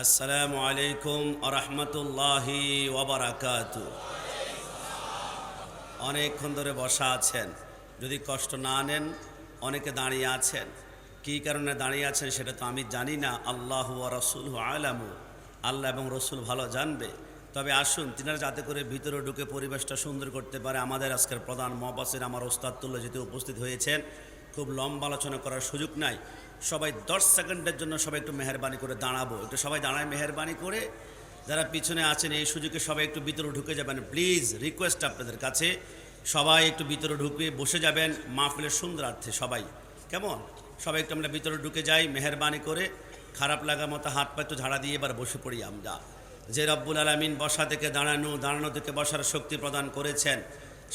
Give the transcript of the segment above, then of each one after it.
আসসালামু আলাইকুম আরহামতুল্লাহি ওবরাকাত অনেকক্ষণ ধরে বসা আছেন। যদি কষ্ট না নেন, অনেকে দাঁড়িয়ে আছেন। কী কারণে দাঁড়িয়ে আছেন সেটা তো আমি জানি না। আল্লাহ রসুল আলামু। আল্লাহ এবং রসুল ভালো জানবে। তবে আসুন, তিনারা যাতে করে ভিতরে ঢুকে পরিবেশটা সুন্দর করতে পারে, আমাদের আজকের প্রধান মহাবাসের আমার ওস্তাদতুল্লাহ যেহেতু উপস্থিত হয়েছেন। খুব লম্বা আলোচনা করার সুযোগ নাই। সবাই দশ সেকেন্ডের জন্য সবাই একটু মেহরবানি করে দাঁড়াবো। একটু সবাই দাঁড়ায় মেহরবানি করে যারা পিছনে আছেন, এই সুযোগে সবাই একটু ভিতরে ঢুকে যাবেন। প্লিজ রিকোয়েস্ট আপনাদের কাছে সবাই একটু ভিতরে ঢুকে বসে যাবেন মাহফিলের সুন্দরার্থে সবাই। কেমন? সবাই একটু আমরা ভিতরে ঢুকে যাই, মেহরবানি করে খারাপ লাগার মতো হাত পা একটু ঝাড়া দিয়ে এবার বসে পড়ি আমরা। যে রব্বুল আলমিন বসা থেকে দাঁড়ানো দাঁড়ানো থেকে বসার শক্তি প্রদান করেছেন,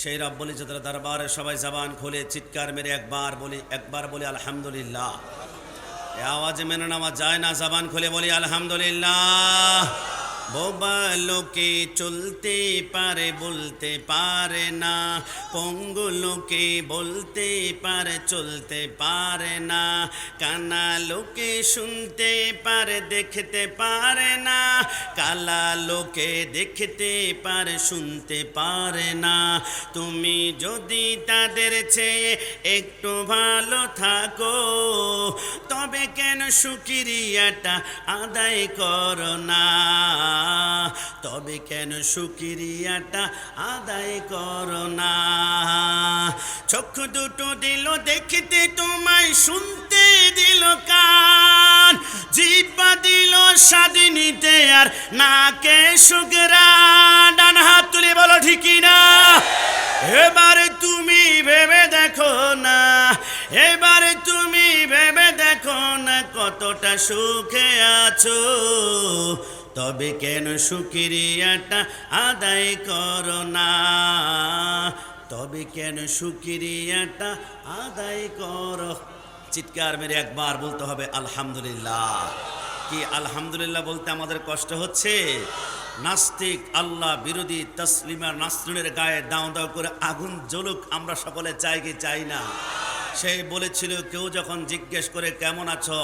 সেই রব্বুল ইজতের দরবারে সবাই জবান খুলে চিৎকার মেরে একবার বলি একবার বলি আলহামদুলিল্লাহ। আওয়াজে মেনে নেওয়া যায় না জবান খুলে বলি আলহামদুলিল্লাহ। বোবা লোকে চলতে পারে, বলতে পারে না। পঙ্গু লোকে বলতে পারে, চলতে পারে না। কানা লোকে শুনতে পারে, দেখতে পারে না। কালা লোকে দেখতে পারে, শুনতে পারে না। তুমি যদি তাদের চেয়ে একটু ভালো থাকো, তবে কেন সুকিরিয়াটা আদায় করো না? তবে কেন সুকিরিয়াটা আদায় করো না? চক্ষু দুটো দিল দেখতে, তোমায় শুনতে দিল কান। জিব্বা দিল স্বাধীনিতে আর নাকে সুগরা ডান হাত তুলে বলো ঠিকই না? এবারে তুমি ভেবে দেখো না, এবারে তুমি ভেবে দেখো না কতটা সুখে আছো। তবে কেন সুকিরিয়াটা আদায় করো না? তবে কেন সুকিরিয়াটা আদায় করো? চিৎকার মেরে একবার বলতে হবে, আলহামদুলিল্লাহ। কি আলহামদুলিল্লাহ বলতে আমাদের কষ্ট হচ্ছে? নাস্তিক, আল্লাহ বিরোধী, তসলিমা, নাসরিনের গায়ে দাও দাও করে আগুন জ্বলুক, আমরা সকলে চাই কি চাই না? সেই বলেছিল, কেউ যখন জিজ্ঞেস করে কেমন আছো?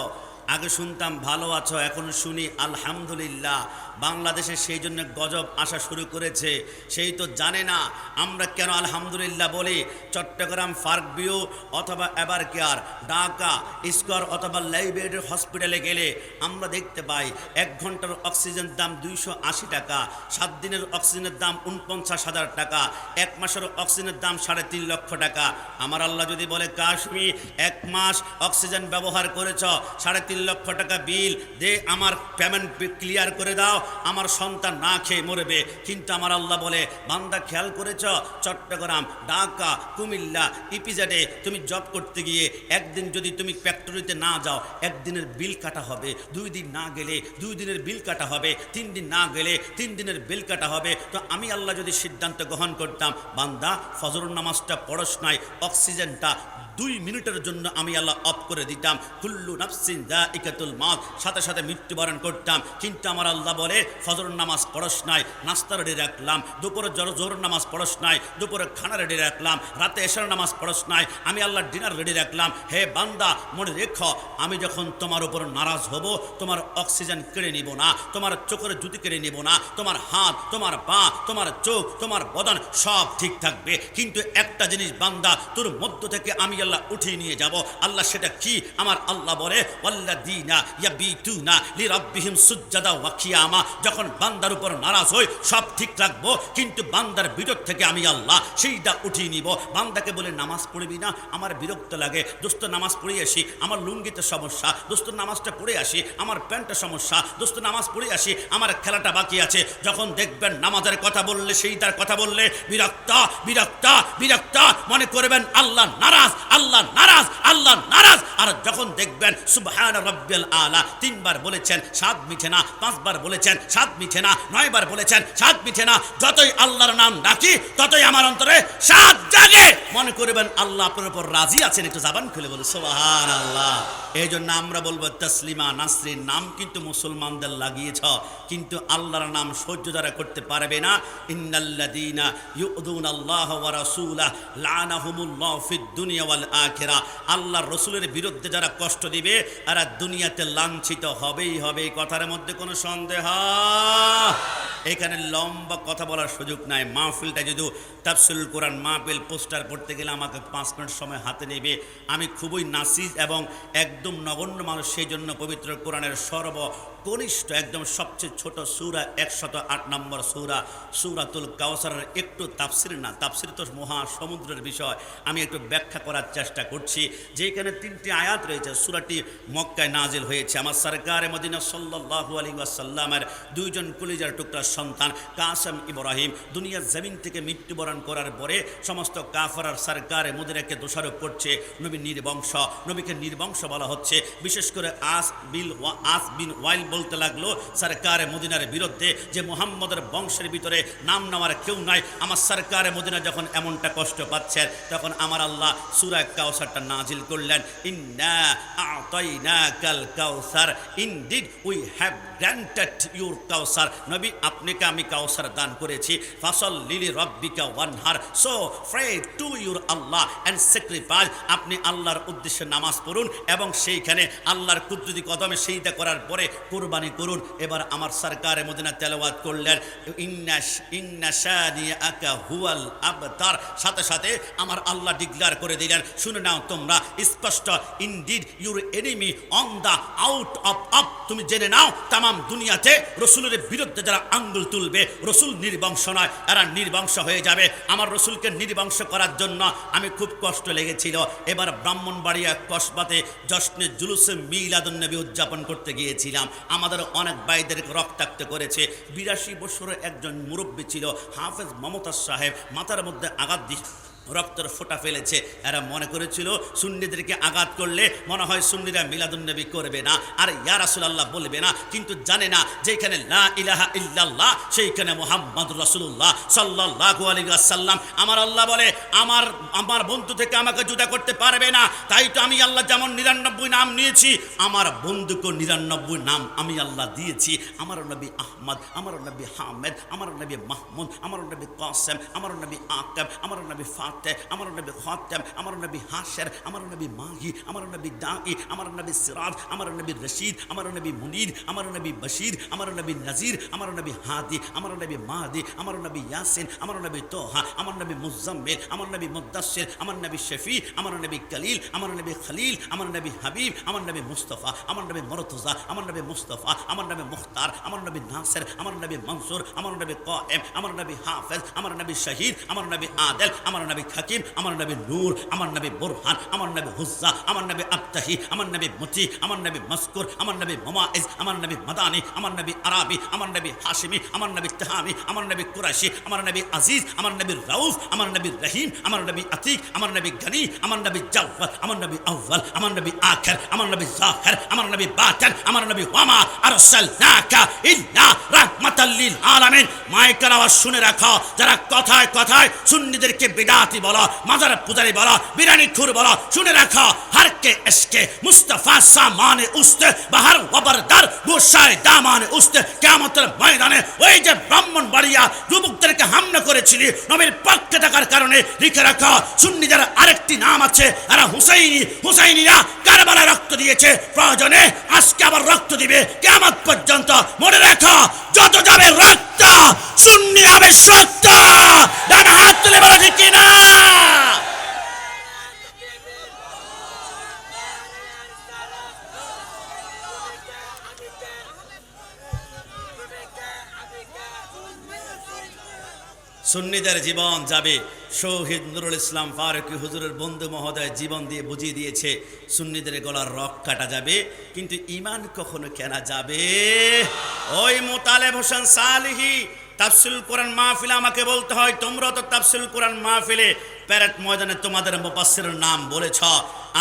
আগে শুনতাম ভালো আছো এখন শুনি আলহামদুলিল্লাহ। বাংলাদেশে সেই জন্য গজব আসা শুরু করেছে। সেই তো জানে না আমরা কেন আলহামদুলিল্লাহ বলি চট্টগ্রাম ফার্ক ফার্কবিউ অথবা এবার কেয়ার ঢাকা, স্কোয়ার অথবা লাইব্রেরি হসপিটালে গেলে আমরা দেখতে পাই এক ঘণ্টার অক্সিজেন দাম দুইশো আশি টাকা, সাত দিনের অক্সিজেনের দাম উনপঞ্চাশ হাজার টাকা, এক মাসের অক্সিজেনের দাম সাড়ে তিন লক্ষ টাকা। আমার আল্লাহ যদি বলে, কাশ্মীর, এক মাস অক্সিজেন ব্যবহার করেছ, সাড়ে তিন লক্ষ টাকা বিল, দে আমার পেমেন্ট ক্লিয়ার করে দাও। আমার সন্তান না খেয়ে মরবে। কিন্তু আমার আল্লাহ বলে, বান্দা খেয়াল করেছ? চট্টগ্রাম, ঢাকা, কুমিল্লা, ইপিজেডে তুমি জব করতে গিয়ে একদিন যদি তুমি ফ্যাক্টরিতে না যাও, একদিনের বিল কাটা হবে। দুই দিন না গেলে দুই দিনের বিল কাটা হবে। তিন দিন না গেলে তিন দিনের বিল কাটা হবে। তো আমি আল্লাহ যদি সিদ্ধান্ত গ্রহণ করতাম, বান্দা ফজর নামাজটা পড়স নাই, অক্সিজেনটা দুই মিনিটের জন্য আমি আল্লাহ অফ করে দিতাম। কুল্লু নাফসিন দা ইকাতুল মাত সাথে সাথে মৃত্যুবরণ করতাম। কিন্তু আমার আল্লাহ বলে ফজর নামাজ পড়স নাই নাস্তা রেডি রাখলাম। দুপুরে জোর জোর নামাজ পড়স নাই, দুপুরে খানা রেডি রাখলাম। রাতে এসার নামাজ পড়স নাই, আমি আল্লাহ ডিনার রেডি রাখলাম। হে বান্দা, মনে রেখ, আমি যখন তোমার উপর নারাজ হব, তোমার অক্সিজেন কেড়ে নিব না, তোমার চোখের জুতি কেড়ে নিব না, তোমার হাত, তোমার পা, তোমার চোখ, তোমার বদন সব ঠিক থাকবে। কিন্তু একটা জিনিস বান্দা, তোর মধ্য থেকে আমি আল্লাহ উঠিয়ে নিয়ে যাব। আল্লাহ সেটা কি? আমার আল্লাহ বলে ওয়াল্লাদিনা ইয়াবিতুনা লিরাব্বিহিম সুজ্জাদা ওয়া কিয়ামা। যখন বান্দার উপর নারাজ হই, সব ঠিক রাখব, কিন্তু বান্দার বিরোধ থেকে আমি আল্লাহ সেইটা উঠিয়ে নিব। বান্দাকে বলে, নামাজ পড়বি না, আমার বিরক্ত লাগে। দোস্ত, নামাজ পড়ে আসি, আমার লুঙ্গিতে সমস্যা। দোস্ত, নামাজটা পড়ে আসি, আমার প্যান্টের সমস্যা। দোস্ত, নামাজ পড়ে আসি, আমার খেলাটা বাকি আছে। যখন দেখবেন নামাজের কথা বললে, সেইটার কথা বললে, বিরক্ত বিরক্ত বিরক্ত মনে করবেন আল্লাহ নারাজ। আল্লাহ নারাজ আল্লাহ নারাজ। আর যখন দেখবেন, সুবহান রব্বিল আলা, তিনবার বলেছেন সাত মিঠে না, পাঁচবার বলেছেন সাত মিঠে না, নয়বার বলেছেন সাত মিঠে না, যতই আল্লাহর নাম ডাকি, ততই আমার অন্তরে সাত জাগে। মনে করবেন আল্লাহ আপনার উপর রাজি আছেন, একটু জাবান খুলে বলে সুবহান আল্লাহ এই জন্য আমরা বলব, তসলিমা নাসরিন, নাম কিন্তু মুসলমানদের লাগিয়েছ, কিন্তু আল্লাহর নাম সহ্য যারা করতে পারবে না। ইন্নাল্লাযীনা ইউযুন আল্লাহ রাসূলা লানাহুমুল্লাহ ফিদ দুনিয়া ওয়াল আখিরা আল্লাহর রসুলের বিরুদ্ধে যারা কষ্ট দিবে এরা দুনিয়াতে লাঞ্ছিত হবেই হবে। কথার মধ্যে কোনো সন্দেহ? এখানে লম্বা কথা বলার সুযোগ নাই। মাহফিলটা যদি তাফসিল কোরআন মাহফিল পোস্টার পড়তে গেলে আমাকে পাঁচ মিনিট সময় হাতে নেবে। আমি খুবই নাসিজ এবং একদম নগণ্য মানুষ সেই জন্য পবিত্র কোরআনের সর্ব কনিষ্ঠ একদম সবচেয়ে ছোট সুরা, একশত আট নম্বর সুরা, সুরাতুল কাউসারের একটু তাফসির না, তাফসির তো মহা সমুদ্রের বিষয়। আমি একটু ব্যাখ্যা করার চেষ্টা করছি। যে এখানে তিনটি আয়াত রয়েছে, সুরাটি মক্কায় নাজিল হয়েছে। আমার সরকারে মদিনা সাল্লাল্লাহু আলাইহি ওয়াসাল্লামের দুইজন কলিজার টুকরা সন্তান, কাসম ইব্রাহিম দুনিয়ার জমিন থেকে মৃত্যুবরণ করার পরে সমস্ত কাফারার সরকারে মদিনাকে দোষারোপ করছে। নবী নির্বংশ, নবীকে নির্বংশ বলা হচ্ছে। বিশেষ করে আস বিল আস বিন ওয়াইল বলতে লাগল, সরকারে মদিনার বিরুদ্ধে যে মোহাম্মদের বংশের ভিতরে নাম নেওয়ার কেউ নাই, আমার সরকারে মদিনা যখন এমনটা কষ্ট পাচ্ছেন তখন আমার আল্লাহ সুরা কাউসারটা নাজিল করলেন, ইন্না কাল কাউসার indeed we have granted your কাউসার নবী আপনাকে আমি কাউসার দান করেছি ফাসল লিলি রব্বিকা ওয়ানহার so pray to your Allah and sacrifice আপনি আল্লাহর উদ্দেশ্যে নামাজ পড়ুন এবং সেইখানে আল্লাহর কুদরতি কদমে সেইটা করার পরে কোরবানি করুন। এবার আমার সরকারে মদিনা তেলাওয়াত করলেন। আবতার। সাথে সাথে আমার আল্লাহ ডিক্লার করে দিলেন। শুনে নাও তোমরা, স্পষ্ট indeed your enemy on the out of up তুমি জেনে নাও তামাম দুনিয়াতে রসুলের বিরুদ্ধে যারা আঙ্গুল তুলবে, রসুল নির্বংশ নয়, এরা নির্বংশ হয়ে যাবে। আমার রসুলকে নির্বংশ করার জন্য আমি খুব কষ্ট লেগেছিল। এবার ব্রাহ্মণবাড়িয়া কসবাতে জশ্নে জুলুসে মিলাদুন্নবী উদযাপন করতে গিয়েছিলাম। আমাদের অনেক ভাইদেরকে রক্তাক্ত করেছে। বিরাশি বছরের একজন মুরব্বী ছিল হাফেজ মমতাজ সাহেব। মাথার মধ্যে আঘাত দিয়ে রক্তের ফোঁটা ফেলেছে। এরা মনে করেছিল সুন্নিদেরকে আঘাত করলে মনে হয় সুন্নিরা মিলাদুন্নবী করবে না। আর ইয়া রাসূলুল্লাহ বলবে না। কিন্তু জানে না যেখানে লা ইলাহা ইল্লাল্লাহ, সেইখানে মোহাম্মদ রাসূলুল্লাহ সাল্লাল্লাহু আলাইহি ওয়াসাল্লাম। আমার আল্লাহ বলে, আমার আমার বন্ধু থেকে আমাকে জুদা করতে পারবে না। তাই তো আমি আল্লাহ যেমন নিরানব্বই নাম নিয়েছি, আমার বন্ধুকে নিরানব্বই নাম আমি আল্লাহ দিয়েছি। আমার নবী আহমদ, আমার নবী হামেদ, আমার নবী মাহমুদ, আমার নবী কাসেম, আমার নবী আকাব, আমার নবী ফাতে আমার নবী খাতেম আমার নবী হাসের আমার নবী মাহি আমার নবী দাই আমার নবী সিরাজ আমার নবী রশিদ আমার নবী মুনির আমার নবী বশির আমার নবী নজির আমার নবী হাদি আমার নবী মাহাদি আমার নবী ইয়াসিন আমার নবী তোহা আমার নবী মুজাম্মিল আমার নবী মুদাসির আমার নবী শফি আমার নবী কলিল আমার নবী খলিল আমার নবী হাবিব আমার নবী মুস্তফা আমার নবী মরতুজা আমার নবী মুস্তফা আমার নবী মুখতার আমার নবী নাসের আমার নবী মনসুর আমার নবী কায়েম আমার নবী হাফেজ আমার নবী শহীদ আমার নবী আদেল আমার নবী হাকিম আমার নবী নূর আমার নবী বুরহান আমার নবী হুজ্জা আমার নবী আবতাহি আমার নবী মুতি আমার নবী মস্কুর আমার নবী মোমাইজ আমার নবী মাদানি আমার নবী আরাবি আমার নবী হাশিমি আমার নবী তাহামি আমার নবী কুরাশি আমার নবী আজিজ আমার নবী রাউফ আমার নবী রহিম আমার নবী আতিক আমার নবী গনি আমার নবী জাওয়াত আমার নবী আউয়াল আমার নবী আখির আমার নবী জাহির আমার নবী বাতিন আমার নবী ওয়ামা আরসালনাকা ইল্লা রাহমাতাল লিল আলামিন মাইকের আওয়াজ শুনে রাখো যারা কথায় কথায় সুন্নিদেরকে বিদাতি বলো, মাজার পূজারি বলো বিরানি খুর বলো, শুনে রাখো হর কে এসকে, মুস্তাফা সামানে উস্তে, বাহার ওবরদার গোসায় দামানে উস্তে, কিয়ামতের ময়দানে ওই যে ব্রাহ্মণ বাড়িয়া যুবকদেরকে হামলা করেছিলি, নবীর পক্ষে থাকার কারণে লিখে রাখো, সুন্নিদের আরেকটি নাম আছে, এরা হুসাইনি, হুসাইনিরা কারবালায় রক্ত দিয়েছে, প্রয়োজনে আজকে আবার রক্ত দিবে কেমন পর্যন্ত মনে রাখো, যত যাবে রক্ত, সুন্নি হবে সত্য, ডান হাত তুলে বলা ঠিক কিনা? সুন্নিদের জীবন যাবে। শহীদ নুরুল ইসলাম ফারুকি হুজুরের বন্ধু মহোদয় জীবন দিয়ে বুঝিয়ে দিয়েছে, সুন্নিদের গলার রক কাটা যাবে, কিন্তু ইমান কখনো কেনা যাবে? ওই মোতালেব হোসেন সালিহি তাফসিল কোরআন মাহফিলে আমাকে বলতে হয় তোমরা তো তাফসিল কোরআন মাহফিলে প্যারেট ময়দানে তোমাদের মুপাসসিরের নাম বলেছ।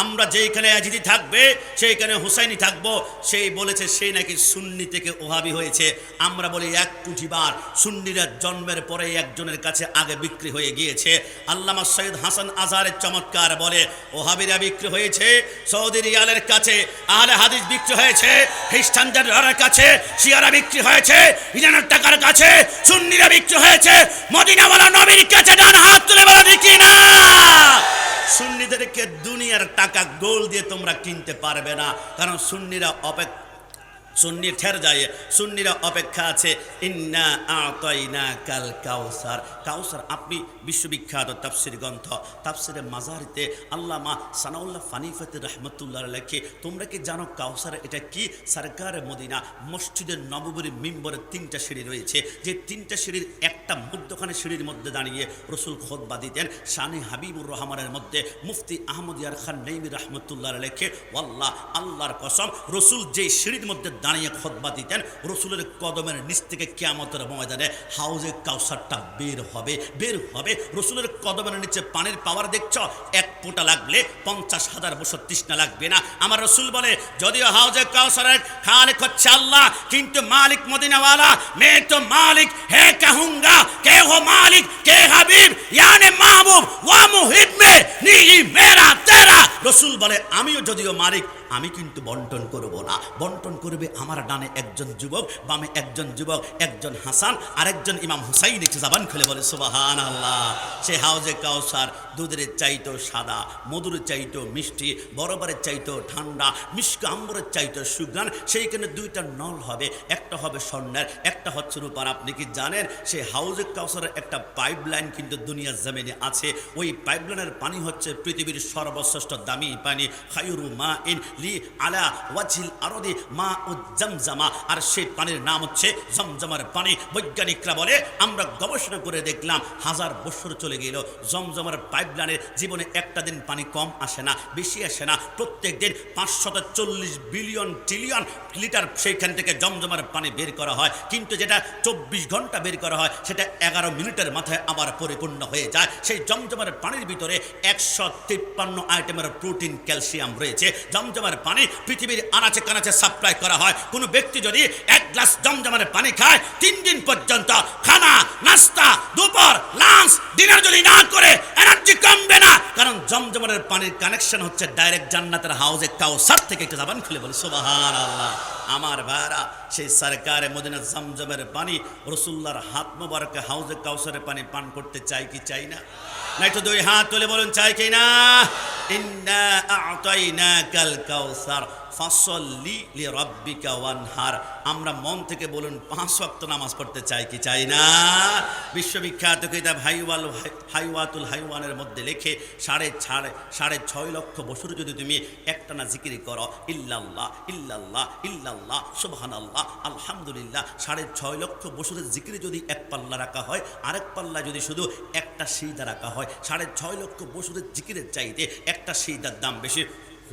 আমরা যেইখানে আজিদি থাকবে, সেইখানে হুসাইনি থাকব। সেই বলেছে সেই নাকি সুন্নি থেকে ওহাবি হয়েছে। আমরা বলি, এক কুঠিবার সুন্নিরা জন্মের পরে একজনের কাছে আগে বিক্রি হয়ে গিয়েছে। আল্লামা সৈয়দ হাসান আজহারের চমৎকার বলে, ওহাবিরা বিক্রি হয়েছে সৌদি রিয়ালের কাছে, আহলে হাদিস বিক্রি হয়েছে খ্রিস্টানদের কাছে, শিয়ারা বিক্রি হয়েছে ইরানের টাকার কাছে, সুন্নিরা বিক্রি হয়েছে, মদিনাওয়ালা নবীর কাছে ডান হাত তুলে বলা, দেখি না! সুন্নিদেরকে দুনিয়ার টাকা গোল দিয়ে তোমরা কিনতে পারবে না। কারণ সুন্নিরা অপেক্ষা সুন্নি ঠের যায়, সুন্নিরা অপেক্ষা আছে, ইন্না আতাইনা কাল কাউসার। কাউসার আপনি বিশ্ববিখ্যাত তাফসির গ্রন্থ, তাফসিরে মাজারিতে আল্লামা সানাউল্লাহ ফানিফাতে রহমতুল্লাহ লেখে তোমরা কি জানো কাউসার এটা কি? সরকার মদিনা, মসজিদের নববরী মিম্বরের তিনটা সিঁড়ি রয়েছে, যে তিনটা সিঁড়ির একটা মধ্যখানে সিঁড়ির মধ্যে দাঁড়িয়ে রসুল খোদবা দিতেন, শানি হাবিবুর রহমানের মধ্যে মুফতি আহমদ ইয়ার খান নেইমি রহমতুল্লাহ লেখে ওয়াল্লাহ, আল্লাহর কসম, রসুল যে সিঁড়ির মধ্যে দাঁড়িয়ে খোদবা দিতেন। রসুলের কদমের নিচ থেকে কেয়ামতের ময়দানে হাউজে কাউসারটা বের হবে বের হবে। রসুলের কদমের নিচে পানির পাওয়ার দেখছ? এক ফোঁটা লাগলে পঞ্চাশ হাজার বছর তৃষ্ণা লাগবে না। আমার রসুল বলে, যদিও হাউজে কাউসারের খালিক হচ্ছে আল্লাহ, কিন্তু মালিক মদিনাওয়ালা মে তো মালিক, হে কাহুঙ্গা কে হো মালিক, কে হাবিব, ইয়ানে মাহবুব, ওয়া মুহিব মে, নিহি মেরা তেরা। রসুল বলে, আমিও যদিও মালিক আমি কিন্তু বন্টন করব না। বন্টন করবে আমার ডানে একজন যুবক, বামে একজন যুবক, একজন হাসান আর একজন ইমাম হুসাইন একটু জাবান খুলে বলে সুবাহান আল্লাহ সে হাউজে কাউসার, দুধের চাইতো সাদা, মধুর চাইতো মিষ্টি, বরবরের চাইতো ঠান্ডা, মিষ্ক আম্বরের চাইতো সুগ্রান সেইখানে দুইটা নল হবে, একটা হবে স্বর্ণের, একটা হচ্ছে রূপার। আপনি কি জানেন, সে হাউজে কাউসারের একটা পাইপ লাইন কিন্তু দুনিয়ার জমিনে আছে। ওই পাইপ লাইনের পানি হচ্ছে পৃথিবীর সর্বশ্রেষ্ঠ দামি পানি, খায়ুরু মা ইন আলা ওয়াজিল আরদি মা ও জমজমা। আর সেই পানির নাম হচ্ছে জমজমার পানি। বৈজ্ঞানিকরা বলে, আমরা গবেষণা করে দেখলাম, হাজার বছর চলে গেল, জমজমার পাইপলাইনের জীবনে একটা দিন পানি কম আসে না, বেশি আসে না। প্রত্যেক দিন পাঁচশত চল্লিশ বিলিয়ন ট্রিলিয়ন লিটার সেইখান থেকে জমজমার পানি বের করা হয়। কিন্তু যেটা চব্বিশ ঘণ্টা বের করা হয়, সেটা এগারো মিনিটের মাথায় আবার পরিপূর্ণ হয়ে যায়। সেই জমজমার পানির ভিতরে একশো তিপ্পান্ন আইটেমের প্রোটিন, ক্যালসিয়াম রয়েছে। জমজমার পানি পৃথিবীর আনাচে কানাচে সাপ্লাই করা হয়। কোনো ব্যক্তি যদি এক গ্লাস জমজমার পানি খায়, তিন দিন পর্যন্ত খানা, নাস্তা, দুপুর লাঞ্চ ডিনার যদি না করে এনার্জি কমবে জমজমারের পানির কানেকশন হচ্ছে ডাইরেক্ট জান্নাতের হাউজে কাউসার থেকে একটু জাবান খুলে বলে সুবাহান আল্লাহ আমার ভাইরা, সেই সরকারে মদিনা জমজমের পানি রসুল্লার হাত মোবারকে হাউজে কাউসারের পানি পান করতে চাই কি চাই না? না, একটু দুই হাত তুলে বলুন, চাই কি না? ইন্না আতাইনাকাল কাউসার। ফাসল্লি লি রাব্বিকা ওয়ানহার। আমরা মন থেকে বলুন, পাঁচ ওয়াক্ত নামাজ পড়তে চাই কি চাই না? বিশ্ববিখ্যাত কিতাব হাইওয়াল হাইওয়াতুল হাইওয়ানের মধ্যে লেখে, সাড়ে সাড়ে সাড়ে ছয় লক্ষ বছর যদি তুমি একটানা জিকিরি করো, ইল্লাল্লাহ ইল্লাল্লাহ ইল্লাল্লাহ, সুবহানাল্লাহ, আলহামদুলিল্লাহ, সাড়ে ছয় লক্ষ বছরের জিকিরি যদি এক পাল্লা রাখা হয়, আরেক পাল্লা যদি শুধু একটা সিজদা রাখা হয়, সাড়ে ছয় লক্ষ বছরের জিকিরের চাইতে একটা সিজদার দাম বেশি।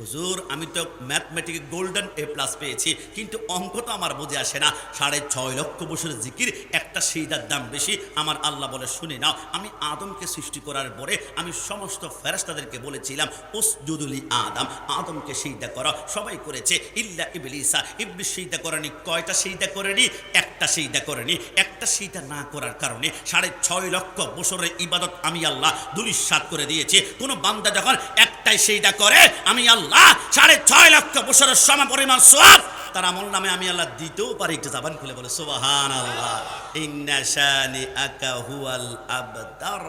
হুজুর, আমি তো ম্যাথমেটিকে গোল্ডেন এ প্লাস পেয়েছি, কিন্তু অঙ্ক তো আমার বুঝে আসে না। সাড়ে ছয় লক্ষ বছরের জিকির, একটা সেইদার দাম বেশি, আমার আল্লাহ বলে, শুনে নাও, আমি আদমকে সৃষ্টি করার পরে আমি সমস্ত ফেরাস্তাদেরকে বলেছিলাম ওস জুদুলি আদম, আদমকে সেইদা করা। সবাই করেছে, ইল্লা ইবলিসা, ইবলিস সেইদা করেনি, কয়টা সেইদা করেনি? একটা সেইদা করেনি। একটা সেইদা না করার কারণে সাড়ে ছয় লক্ষ বছরের ইবাদত আমি আল্লাহ দুলিশাত করে দিয়েছি। কোনো বান্দা যখন একটাই সেইদা করে, আমি আল্লাহ সাড়ে ছয় লক্ষ বছরের সম পরিমাণ সোয়াব। তার আমল নামে আমি আল্লাহ দিতেও পারি, একটু জাবান খুলে বলে সুবাহান আল্লাহ ইন্নাশানি আকা হুয়াল আবদার।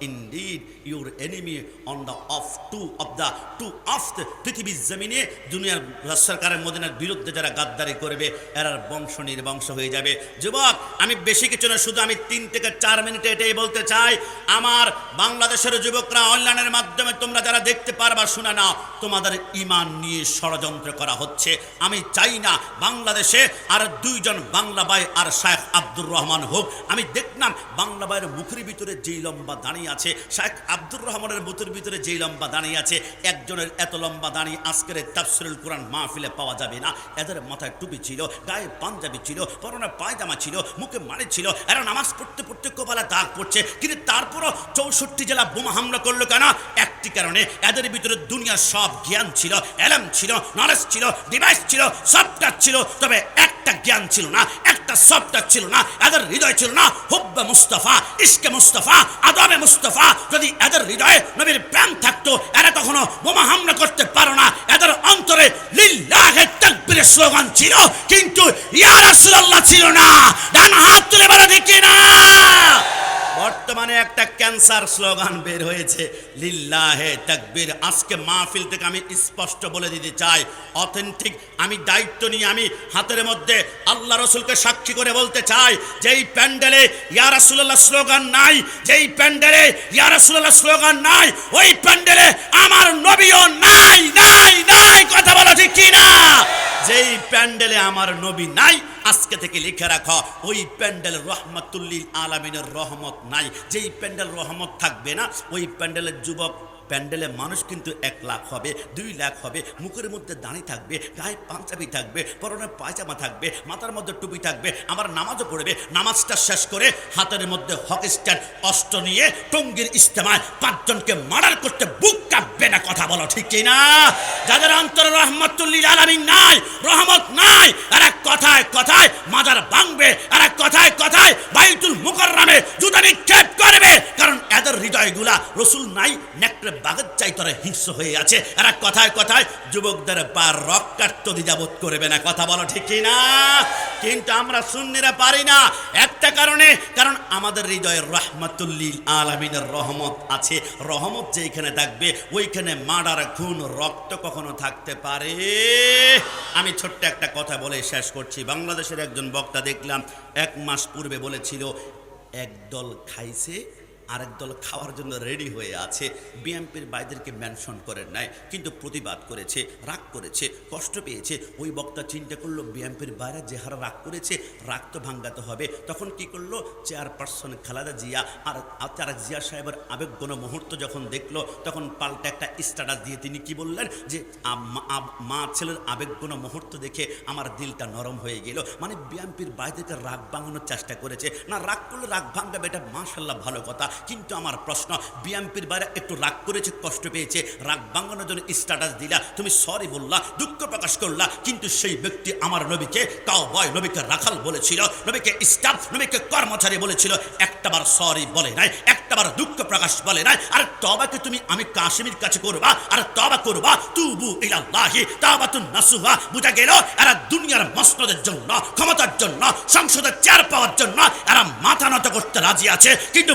Your enemy on the off, two of the, two of the পৃথিবীর জমিনে, দুনিয়ার সরকারের মদিনার বিরুদ্ধে যারা গাদ্দারি করবে, এরার বংশ নির্বংশ হয়ে যাবে। যুবক, আমি বেশি কিছু না, শুধু আমি তিন থেকে চার মিনিটে এটাই বলতে চাই। আমার বাংলাদেশের যুবকরা অনলাইনের মাধ্যমে তোমরা যারা দেখতে পারবা, শুনে নাও, তোমাদের ইমান নিয়ে ষড়যন্ত্র করা হচ্ছে। আমি চাই না বাংলাদেশে আর দুইজন বাংলা ভাই আর শায়েখ আব্দুর রহমান হোক। আমি দেখলাম বাংলা ভাইয়ের মুখের ভিতরে যেই লম্বা দাঁড়িয়ে আছে। শাহেখ আব্দুর রহমানের বুথের ভিতরে যেই লম্বা দাঁড়িয়ে আছে, একজনের এত লম্বা দাঁড়িয়ে আজকের তাফসিরুল কোরআন মাহফিলে পাওয়া যাবে না। এদের মাথায় টুপি ছিল, গায়ে পাঞ্জাবি ছিল, পরনে পায়জামা ছিল, মুখে মারি ছিল, এরা নামাজ পড়তে পড়তে কপালে দাগ পড়ছে, কিন্তু তারপরও চৌষট্টি জেলা বোমা হামলা করল কেন? একটি কারণে এদের ভিতরে দুনিয়ার সব জ্ঞান ছিল এলাম ছিল নলেজ ছিল ডিভাইস ছিল সবটা ছিল, তবে একটা জ্ঞান ছিল না, একটা সবটা ছিল না, এদের হৃদয় ছিল না, হুব্বে মুস্তফা ইস্কে মুস্তফা, আদবে মুস্তফা। যদি এদের হৃদয়ে নবীর প্রেম থাকতো, এরা কখনো বোমা হামলা করতে পারো না। এদের অন্তরে লিল্লাহে তাকবীরের স্লোগান ছিল, কিন্তু ইয়া ছিল না, ডান হাত তুলে বলে দেখি না। বর্তমানে একটা ক্যান্সার স্লোগান বের হয়েছে, লিল্লাহে তাকবীর। আজকে মাহফিল থেকে আমি স্পষ্ট বলে দিতে চাই, অথেন্টিক। আমি দায়িত্ব নিয়ে আমি হাতের মধ্যে আল্লাহ রসুলকে সাক্ষী করে বলতে চাই, যেই প্যান্ডেলে ইয়া রাসূলুল্লাহ স্লোগান নাই, যেই প্যান্ডেলে ইয়া রাসূলুল্লাহ স্লোগান নাই, ওই প্যান্ডেলে আমার নবীও নাই নাই নাই, কথা বলো ঠিক কি না যেই প্যান্ডেলে আমার নবী নাই আজকে থেকে লিখে রাখো, ওই প্যান্ডেল রহমতুল্লিল আলমিনের রহমত নাই। যেই প্যান্ডেল রহমত থাকবে না, ওই প্যান্ডেলের যুবক প্যান্ডেলে মানুষ কিন্তু এক লাখ হবে, দুই লাখ হবে, মুখের মধ্যে দাঁড়িয়ে থাকবে, গায়ে পাঞ্জাবি থাকবে, পরনে পায়জামা থাকবে, মাথার মধ্যে টুপি থাকবে আবার নামাজও পড়বে, নামাজটা শেষ করে হাতের মধ্যে হকি স্ট্যান্ড, অস্ত্র নিয়ে টঙ্গির ইস্তেমায় পাঁচজনকে মার্ডার করতে বুক কাঁপবে না কথা বলো ঠিক না? যাদের অন্তরে রহমতুল্লিল আলামিন নাই, রহমত নাই, এরা কথায় কথায় মাজার ভাঙবে, এরা কথায় কথায় বাইতুল মুকাররামে জুতা নিক্ষেপ করবে, কারণ এদের হৃদয়গুলা রসুল নাই, নেকড়ে বাগের চাইতরে হিংস্র হয়ে আছে। এরা কথায় কথায় যুবকদের পা রক্তাক্ত দ্বিধাবোধ করবে না। কথা বলো ঠিক না? কিন্তু আমরা সুন্নিরা পারি না। একটা কারণে, কারণ আমাদের হৃদয়ে রহমতুল্লিল আলামিনের রহমত আছে। রহমত যেখানে থাকবে, ওইখানে মার্ডার খুন, রক্ত কখনো থাকতে পারে। আমি ছোট্ট একটা কথা বলে শেষ করছি। বাংলাদেশের একজন বক্তা দেখলাম, এক মাস পূর্বে বলেছিল, একদল খাইছে আরেক দল খাওয়ার জন্য রেডি হয়ে আছে। বিএমপির বাইদেরকে মেনশন করে নাই, কিন্তু প্রতিবাদ করেছে, রাগ করেছে, কষ্ট পেয়েছে। ওই বক্তা চিন্তা করল বিএমপির বাইরে যে হারা রাগ করেছে, রাগ তো ভাঙ্গাতে হবে। তখন কি করল? চেয়ারপারসন খালেদা জিয়া আর তারা জিয়া সাহেবের আবেগগণ মুহূর্ত যখন দেখল, তখন পাল্টা একটা স্ট্যাটাস দিয়ে তিনি কি বললেন? যে মা ছেলের আবেগগণ মুহূর্ত দেখে আমার দিলটা নরম হয়ে গেল। মানে বিএমপির বাইদেরকে রাগ ভাঙানোর চেষ্টা করেছে। না, রাগ করলে রাগ ভাঙবে, এটা মাশাল্লাহ ভালো কথা। কিন্তু আমার প্রশ্ন বিএমপির বাইরে একটু রাগ করেছে, কষ্ট পেয়েছে, রাগ ভাঙানোর জন্য স্ট্যাটাস দিলা, তুমি সরি বললা, দুঃখ প্রকাশ করলা, কিন্তু সেই ব্যক্তি আমার নবীকে কাউ বয় নবীকে রাখাল বলেছিল, নবীকে স্টাফ নবীকে কর্মচারী বলেছিল একটাবার সরি বলে নাই একটাবার দুঃখ প্রকাশ বলে নাই, আর তবাকে তুমি আমি কাশ্মীর কাছে করবা, আর তবা করবা? তুবু ইলাল্লাহি, তাওবাতুন নাসুহা, বুঝা গেল, এরা দুনিয়ার মসনদের জন্য, ক্ষমতার জন্য, সংসদের চেয়ার পাওয়ার জন্য, এরা মাথা নত করতে রাজি আছে, কিন্তু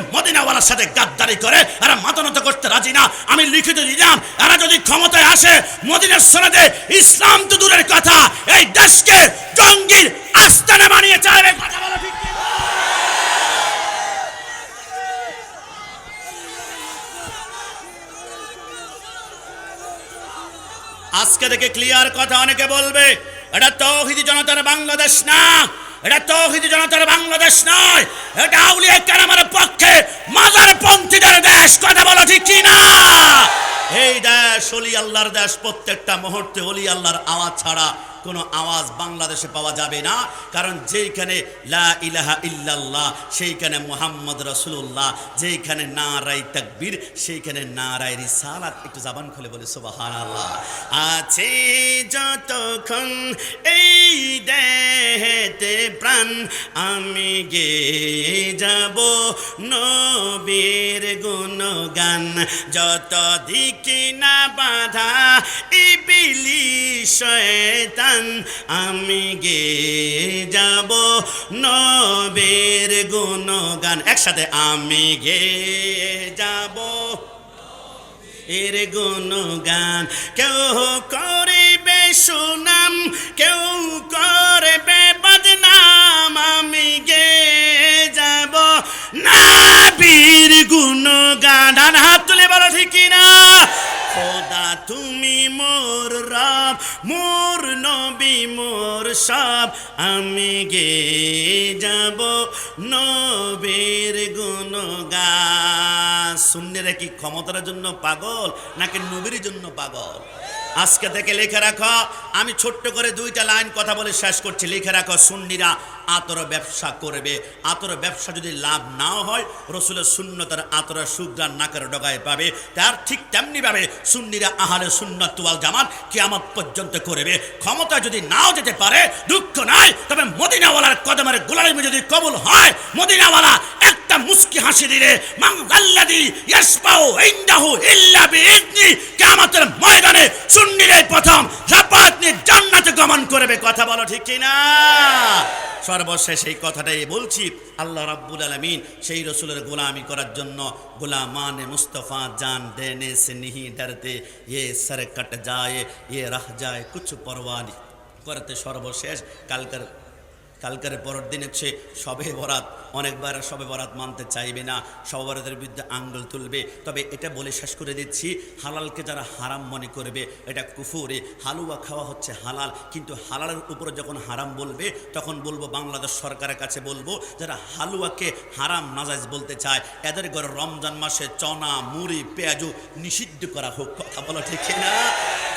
মদিনাওয়ালার সাথে গাদ্দারি করে, এরা মাথা নত করতে রাজি না। আমি লিখিত দিলাম এরা যদি ক্ষমতায় আসে, মদিনার সনদে ইসলাম তো দূরের কথা, এই দেশকে জঙ্গির আস্তানা বানিয়ে চাইবে কথা বলা ঠিক আজকে থেকে ক্লিয়ার কথা অনেকে বলবে, এটা তৌহিদি জনতার বাংলাদেশ না। এটা তৌহিদি জনতার বাংলাদেশ নয়। এটা আউলিয়া কেরামের পক্ষে মাজার পন্থীদের দেশ। কথা বলো ঠিক কি না এই দেশ অলি আল্লাহর দেশ, প্রত্যেকটা মুহূর্তে অলি আল্লাহর আওয়াজ ছাড়া কোনো আওয়াজ বাংলাদেশে পাওয়া যাবে না। কারণ যেইখানে লা ইলাহা ইল্লাল্লাহ, সেইখানে মোহাম্মদ রসুল্লাহ যেইখানে নারাই তাকবীর, সেইখানে নারাই রিসালাত। একটু জাবান খুলে বলে, সুবহানাল্লাহ। আছে যতক্ষণ এই দেহেতে প্রাণ, আমি গে যাব নবীর গুণগান। যত দিকে না বাধা ইবিলি শয়তান আমি গে যাব নবীর গুণগান। একসাথে, আমি গে যাব এর গুণগান। কেউ করিবে সুনাম, কেউ করবে বদনাম, আমি গে যাব নাবির গুণগান। ডান হাত তুলে বলো, ঠিক না খোদা, তুমি মোর রাব, মোর নবী, মোর সাব। আমি গে যাব নবীর গুণগা শূন্যেরা কি ক্ষমতার জন্য পাগল, নাকি নবীর জন্য পাগল? আজকে থেকে লিখে রাখো, আমি ছোট্ট করে দুইটা লাইন কথা বলে শেষ করছি। লিখে রাখো, সুন্নিরা আতর ব্যবসা করবে। আতর ব্যবসা যদি লাভ নাও হয়, রসুলের শূন্যতার আতর সুগ্রান নাকের ডগায় পাবে। তার ঠিক তেমনি ভাবে সুন্নিরা আহারে সুন্নত ওয়াল জামাত কিয়ামত পর্যন্ত করবে। ক্ষমতা যদি নাও যেতে পারে, দুঃখ নাই, তবে মদিনাওয়ালার কদমের গোলামি যদি কবুল হয়, মদিনাওয়ালা একটা মুস্কি হাসি দিলে মাঙ্গাল্লাদি ইয়াসপাউ ইনদাহু ইল্লা বিইذনি কিয়ামতের ময়দানে সুন্নিরাই প্রথম নিয়ে জান্নাতে গমন করবে, কথা বলো ঠিক সর্বশেষ এই কথাটাই বলছি, আল্লাহ রাব্বুল আলমিন সেই রসুলের গোলামি করার জন্য মুস্তফা জান দেনে সে নিহি এ সর কট যায়, এ রাহ যায়, কিছু করতে সর্বশেষ। কালকার কালকার পরের দিন হচ্ছে সবে বরাত অনেকবার সবে বরাত মানতে চাইবে না সবে বরাতের বিরুদ্ধে আঙ্গুল তুলবে। তবে এটা বলে শেষ করে দিচ্ছি, হালালকে যারা হারাম মনে করবে, এটা কুফুরে। হালুয়া খাওয়া হচ্ছে হালাল, কিন্তু হালালের উপরে যখন হারাম বলবে, তখন বলব বাংলাদেশ সরকারের কাছে বলব, যারা হালুয়াকে হারাম নাজাজ বলতে চায়, এদের ঘরে রমজান মাসে চনা, মুড়ি, পেঁয়াজু নিষিদ্ধ করা হোক, কথা বলো ঠিক না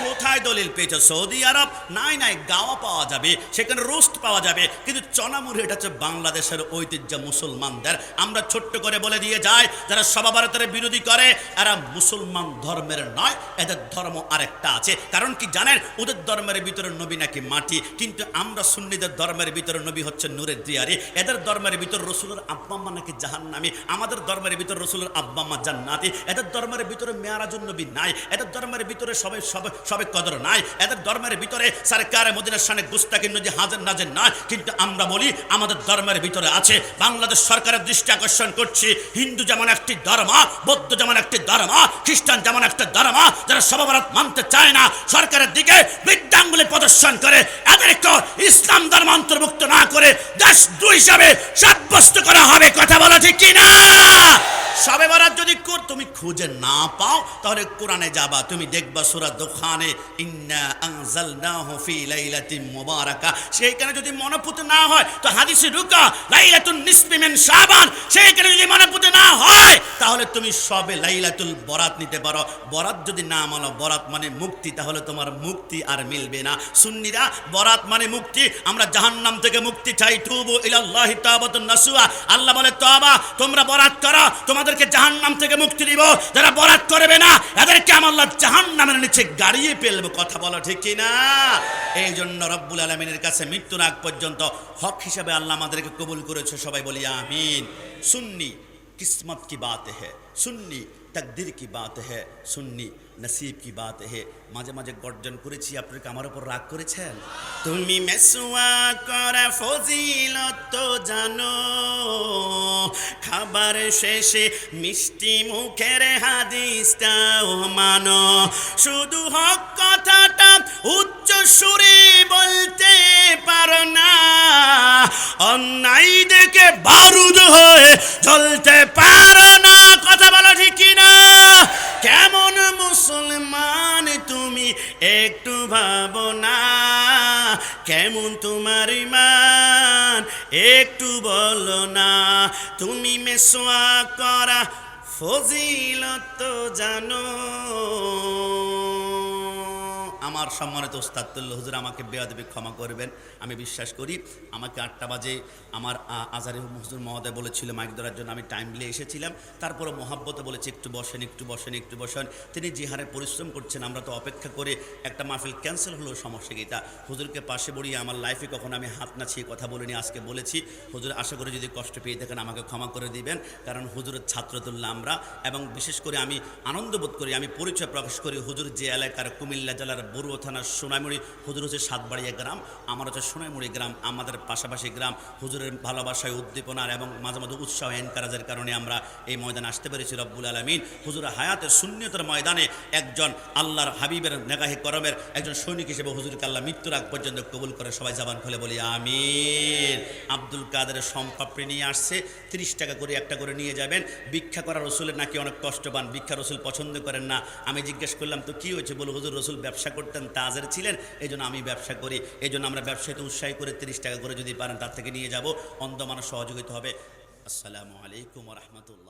কোথায় দলিল পেয়েছে? Saudi Arab? নাই নাই, গাওয়া পাওয়া যাবে, সেখানে রোস্ট পাওয়া যাবে, কিন্তু চনামুড়ি এটা হচ্ছে বাংলাদেশের ঐতিহ্য মুসলমানদের। আমরা ছোট্ট করে বলে দিয়ে যাই, যারা সবাভারতের বিরোধী করে, এরা মুসলমান ধর্মের নয়, এদের ধর্ম আরেকটা আছে। কারণ কি জানেন, ওদের ধর্মের ভিতরে নবী নাকি মাটি, কিন্তু আমরা সুন্নিদের ধর্মের ভিতরে নবী হচ্ছে নূরের দিয়ারি। এদের ধর্মের ভিতর রসুলের আব্বাম্মা নাকি জাহান্নামি। আমাদের ধর্মের ভিতর রসুলের আব্বাম্মা জান্নাতি। এদের ধর্মের ভিতরে মেয়ারাজুন নবী নাই। এদের ধর্মের ভিতরে সবে সবে সবে কদর নাই। এদের ধর্মের ভিতরে সরকারে মদিনার সানে গুস্তাকির নদী হাজার নাজের নয় কিন্তু আমরা বলি, আমাদের ধর্মের ভিতরে আছে বাংলাদেশ সরকারের দৃষ্টি আকর্ষণ করছি। হিন্দু যেমন একটি ধর্ম, বৌদ্ধ যেমন একটি ধর্ম, খ্রিস্টান যেমন একটা ধর্ম, যারা সর্বভারত মানতে চায় না, সরকারের দিকে বৃদ্ধাঙ্গুলি প্রদর্শন করে এদেরকে ইসলাম ধর্ম অন্তর্ভুক্ত না করে দেশ দুই হিসাবে সাব্যস্ত করা হবে। কথা বলা ঠিক কিনা? সবে বরাত যদি কর তুমি খুঁজে না পাও, তাহলে কোরআনে যাবা। তুমি দেখবা সূরা দোখানে, ইন্না আনজালনাহু ফি লাইলাতিন মুবারাকা। সেইখানে যদি মনোপুত না হয়, তো হাদিসে রুকা লাইলাতুন নিসফি মিন শাবান। সেইখানে যদি মনোপুত না হয়, তাহলে তুমি সবে লাইলাতুল বরাত নিতে পারো। বরাত যদি না মানো, বরাত মানে মুক্তি, তাহলে তোমার মুক্তি আর মিলবে না। সুন্নিরা, বরাত মানে মুক্তি, আমরা জাহান্নাম থেকে মুক্তি চাই। তুবু ইলাল্লাহি তাওবাতুন নাসুয়া আল্লাহ বলে, তওবা, তোমরা বরাত করো তোমাদেরকে জাহান্নাম থেকে মুক্তি দিব। যারা বরাত করবে না এদেরকে আমার জাহান নামের নিচে গাড়িয়ে ফেলব। কথা বলো ঠিক না এই জন্য রব্বুল আলমিনের কাছে মৃত্যুর আগ পর্যন্ত হক হিসাবে আল্লাহ আমাদেরকে কবুল করেছে। সবাই বলি, আমিন। সুন্নি কিসমত কি বাত হে সুন্নি তকদির কি বাত है সুন্নি নসিব কি বাত है মাঝে মাঝে গর্জন করেছি, আপনাকে আমার উপর রাগ করেছেন? তুমি মেসুয়া করা ফজিলত জানো, খাবার শেষে মিষ্টি মুখের হাদিসটাও মানো। শুধু হক কথাটা উচ্চ সুরে বলতে পারো না, অন্যায় দেখে বারুদ হয়ে জ্বলতে পারো না। কথা বলো একটু ভাবো না কেমন তোমার ইমান? একটু বলো না তুমি মেসোয়া করা ফজিলত জানো। আমার সম্মানিত ওস্তাদুল্লাহ হুজুর আমাকে বেয়াদবি ক্ষমা করবেন। আমি বিশ্বাস করি, আমাকে আটটা বাজে আমার আজারে হুজুর মহোদয় বলেছিল মাইক ধরার জন্য আমি টাইম নিয়ে এসেছিলাম। তারপরে মহাব্বতে বলেছে, একটু বসেন একটু বসেন একটু বসেন। তিনি যে হারে পরিশ্রম করছেন, আমরা তো অপেক্ষা করে একটা মাহফিল ক্যান্সেল হলো সমস্যা কি? তা হুজুরকে পাশে বড়িয়ে আমার লাইফে কখনো আমি হাত নাছিয়ে কথা বলিনি, আজকে বলেছি। হুজুর, আশা করি যদি কষ্ট পেয়ে থাকেন, আমাকে ক্ষমা করে দিবেন। কারণ হুজুরের ছাত্র ছাত্রতুল্লাহ আমরা। এবং বিশেষ করে আমি আনন্দ বোধ করি, আমি পরিচয় প্রকাশ করি হুজুর যে এলাকার কুমিল্লা জেলার বড়ুয়া থানার সোনাইমুড়ি, হুজুর হচ্ছে সাতবাড়িয়া গ্রাম। আমার হচ্ছে সোনাইমুড়ি গ্রাম, আমাদের পাশাপাশি গ্রাম। হুজুরের ভালোবাসায় উদ্দীপনার এবং মাঝে মাঝে উৎসাহ এনকারাজের কারণে আমরা এই ময়দানে আসতে পেরেছি রব্বুল আলমিন। হুজুর হায়াতের শূন্যতার ময়দানে একজন আল্লাহর হাবিবের নেগাহি করমের একজন সৈনিক হিসেবে হুজুরকে আল্লাহ মৃত্যুর আগ পর্যন্ত কবুল করে সবাই জাবান খুলে বলি আমির আব্দুল কাদের সম্পাপড়ি নিয়ে আসছে, তিরিশ টাকা করে একটা করে নিয়ে যাবেন। ভিক্ষা করা রসুলের নাকি অনেক কষ্ট পান, ভিক্ষা রসুল পছন্দ করেন না। আমি জিজ্ঞেস করলাম, তো কি হয়েছে? বলো হুজুর রসুল ব্যবসা করতেন তাজের ছিলেন এই আমি ব্যবসা করি এই আমরা ব্যবসায়ীতে উৎসাহী করে তিরিশ টাকা করে যদি পারেন তার থেকে নিয়ে যাব, অন্ধ মানুষ সহযোগিতা হবে। আসসালামু আলাইকুম রহমতুল্লাহি।